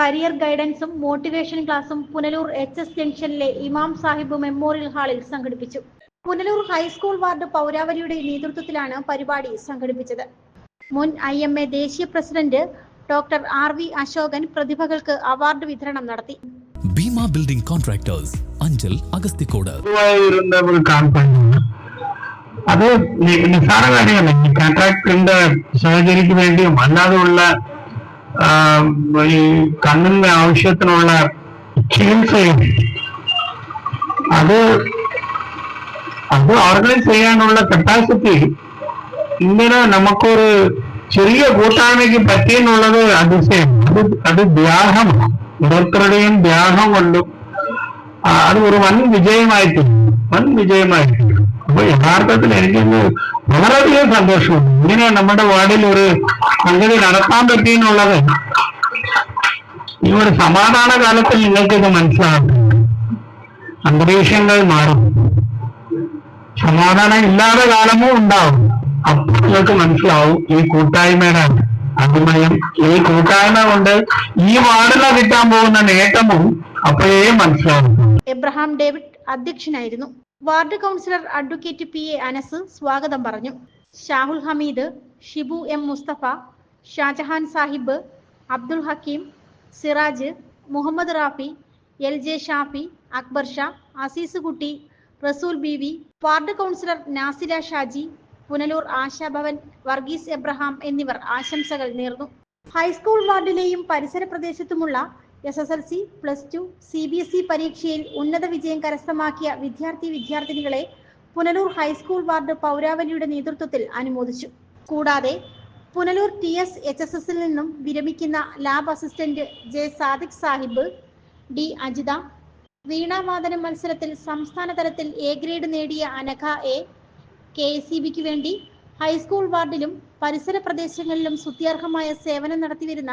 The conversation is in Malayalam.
കരിയർ ഗൈഡൻസും മോട്ടിവേഷൻ ക്ലാസും പുനലൂർ എച്ച് എസ് ജംഗ്ഷനിലെ ഇമാം സാഹിബ് മെമ്മോറിയൽ ഹാളിൽ സംഘടിപ്പിച്ചു. പുനലൂർ ഹൈസ്കൂൾ വാർഡ് പൗരാവലിയുടെ നേതൃത്വത്തിലാണ് പരിപാടി സംഘടിപ്പിച്ചത്. മുൻ ഐ എം എ ദേശീയ president doctor R V Ashokan പ്രതിഭകൾക്ക് award വിതരണം നടത്തി. Bhima building contractors Anchal Agasthikode. അത് നിസ്സാര കാര്യമല്ല. ഈ കോൺട്രാക്ടറിന്റെ സർജറിക്ക് വേണ്ടിയും അല്ലാതെയുള്ള ഈ കണ്ണിന്റെ ആവശ്യത്തിനുള്ള ചികിത്സയും അത് അത് ഓർഗനൈസ് ചെയ്യാനുള്ള കപ്പാസിറ്റി ഇങ്ങനെ നമുക്കൊരു ചെറിയ കൂട്ടായ്മയ്ക്ക് പറ്റിയെന്നുള്ളത് അതിശയം. അത് അത് ത്യാഗമാണ് ഓരോരുത്തരുടെയും ത്യാഗം കൊണ്ടും അത് ഒരു വൻ വിജയമായിട്ടുണ്ട്. വൻ വിജയമായിട്ടുണ്ട്. അപ്പൊ യഥാർത്ഥത്തിൽ എനിക്കൊന്ന് വളരെയധികം സന്തോഷമുണ്ട് ഇങ്ങനെ നമ്മുടെ വാർഡിൽ ഒരു സംഗതി നടത്താൻ പറ്റിയെന്നുള്ളത് ഈ ഒരു സമാധാന കാലത്തിൽ നിങ്ങൾക്ക് ഇത് മനസ്സിലാകും അന്തരീക്ഷങ്ങൾ മാറും. സമാധാനം ഇല്ലാതെ കാലമോ ഉണ്ടാവും. അപ്പൊ നിങ്ങൾക്ക് മനസ്സിലാവും. ഈ കൂട്ടായ്മയുടെ അഭിമയം ഈ കൂട്ടായ്മ കൊണ്ട് ഈ വാർഡിന് കിട്ടാൻ പോകുന്ന നേട്ടവും അപ്പോഴേ മനസ്സിലാവും. എബ്രഹാം ഡേവിഡ് അധ്യക്ഷനായിരുന്നു. Ward councillor advocate P A Anas സ്വാഗതം പറഞ്ഞു. Shahul Hameed Shibu M Mustafa Shajahan Sahib Abdul Hakeem Siraj Muhammad Rafi L J Shafi Akbar Shah Aziz Kutty Rasool B V ward councillor Nasila Shaji Punalur Ashabhavan Varghese Abraham എന്നിവർ ആശംസകൾ നേർന്നു. ഹൈസ്കൂൾ വാർഡിലെയും പരിസര പ്രദേശത്തുമുള്ള S S L C plus two C B S E പരീക്ഷയിൽ ഉന്നത വിജയം കരസ്ഥമാക്കിയ വിദ്യാർത്ഥി വിദ്യാർത്ഥിനികളെ പുനലൂർ ഹൈസ്കൂൾ വാർഡ് പൗരാവലിയുടെ നേതൃത്വത്തിൽ അനുമോദിച്ചു. കൂടാതെ Punalur T S H S എസിൽ നിന്നും വിരമിക്കുന്ന lab assistant J Sadiq Sahib D Ajitha വീണാവാദന മത്സരത്തിൽ സംസ്ഥാന തലത്തിൽ എ ഗ്രേഡ് നേടിയ അനഘ എ കെ സി ബിക്ക് വേണ്ടി ഹൈസ്കൂൾ വാർഡിലും പരിസര പ്രദേശങ്ങളിലും സ്തുത്യർഹമായ സേവനം നടത്തിവരുന്ന